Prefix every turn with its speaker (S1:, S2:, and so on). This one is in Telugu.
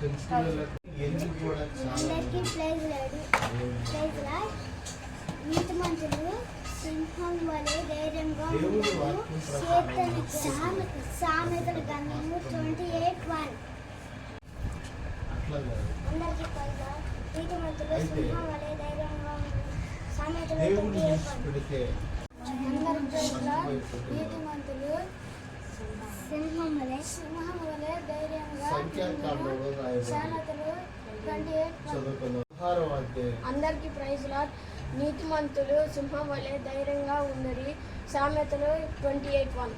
S1: అందరికీ ప్రైజ్ లాడు. Praise Lord. నీతిమంతులు సింహం వలె ధైర్యంగా ఉంటారు సామెత సామెతల ట్వంటీ ఎయిట్ వన్. అందరికీ ప్రైజ్ లాడ్. నీతిమంతులు సింహం వలె ధైర్యంగా ఉంటారు సామెతలు ట్వంటీ ఎయిట్ వన్.
S2: పెడితే
S1: అందరికీ ప్రైజ్ లాడ్. నీతిమంతులు సింహం వలె సింహం
S3: అందరికి ప్రైజ్ లాట్ నీతిమంతులు సింహం వలె ధైర్యంగా ఉన్నది సామెతలు ట్వంటీ ఎయిట్ వన్